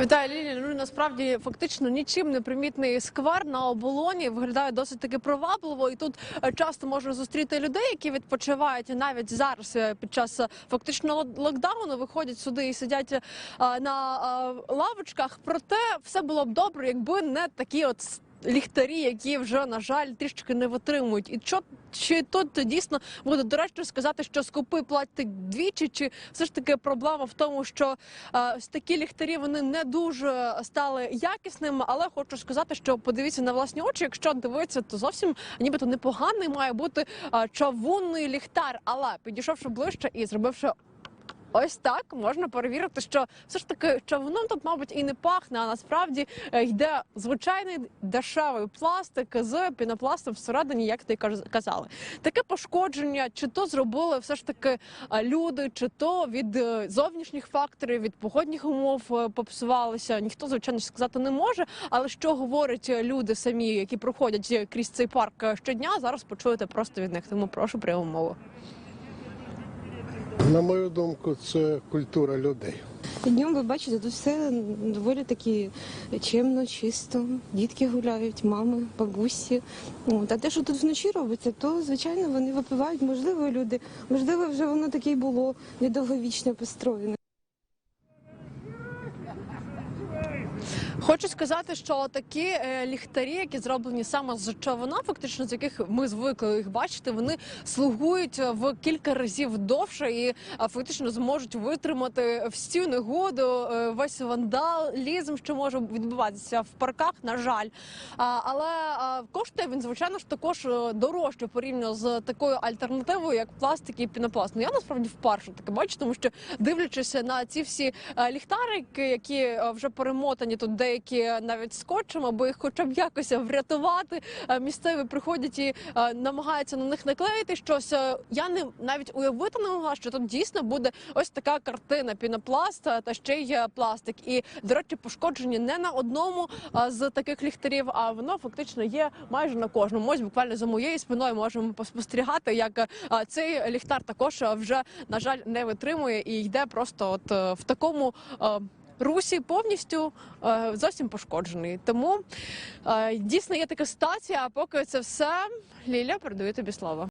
Вітаю Лілі. Ну насправді фактично нічим не примітний сквер на оболоні виглядає досить таки привабливо. І тут е, часто можна зустріти людей, які відпочивають навіть зараз е, під час е, фактично локдауну виходять сюди і сидять на лавочках. Проте все було б добре, якби не такі от. Ліхтарі, які вже на жаль трішки не витримують, і що чи тут дійсно буде доречно сказати, що скупи платять двічі, чи все ж таки проблема в тому, що е, ось такі ліхтарі вони не дуже стали якісними, але хочу сказати, що подивіться на власні очі. Якщо дивитися, то зовсім нібито непоганий має бути е, чавунний ліхтар. Але підійшовши ближче і зробивши. Ось так можна перевірити, що все ж таки чавуном тут, мабуть, і не пахне, а насправді е, йде звичайний дешевий пластик з пінопластом всередині, як ти казали. Таке пошкодження, чи то зробили все ж таки е, люди, чи то від е, зовнішніх факторів, від погодних умов попсувалися. Ніхто звичайно сказати не може. Але що говорять люди самі, які проходять крізь цей парк щодня, зараз почуєте просто від них. Тому прошу пряму мову. На мою думку, це культура людей. Днем ви бачите, тут все доволі таки чемно, чисто. Дітки гуляють, мами, бабусі. От. А те, що тут вночі робиться, то звичайно вони випивають. Можливо, люди, можливо, вже воно таке й було недовговічно построєне. Хочу сказати, що такі е, ліхтарі, які зроблені саме з човна, фактично з яких ми звикли їх бачити, вони слугують е, в кілька разів довше і е, фактично зможуть витримати всю негоду, весь вандалізм, що може відбуватися в парках. На жаль, але коштує він звичайно ж також дорожче порівняно з такою альтернативою, як пластик і пінопласт. Ну я насправді вперше таке бачу, тому що дивлячись на ці всі ліхтарики, які вже перемотані тут деякі навіть скотчем, аби їх хоча б якось врятувати. е, Місцеві приходять і е, намагаються на них наклеїти щось. Е, Я не навіть уявити не могла, що тут дійсно буде ось така картина пінопласт та ще й пластик. І до речі, пошкоджені не на одному з таких ліхтарів, а воно фактично є майже на кожному. Ось буквально за моєю спиною можемо поспостерігати, як цей ліхтар також вже на жаль не витримує і йде просто от в такому. Русі повністю е, зовсім пошкоджений. Тому е, дійсно є така ситуація. А поки це все, Ліля, передаю тобі слово.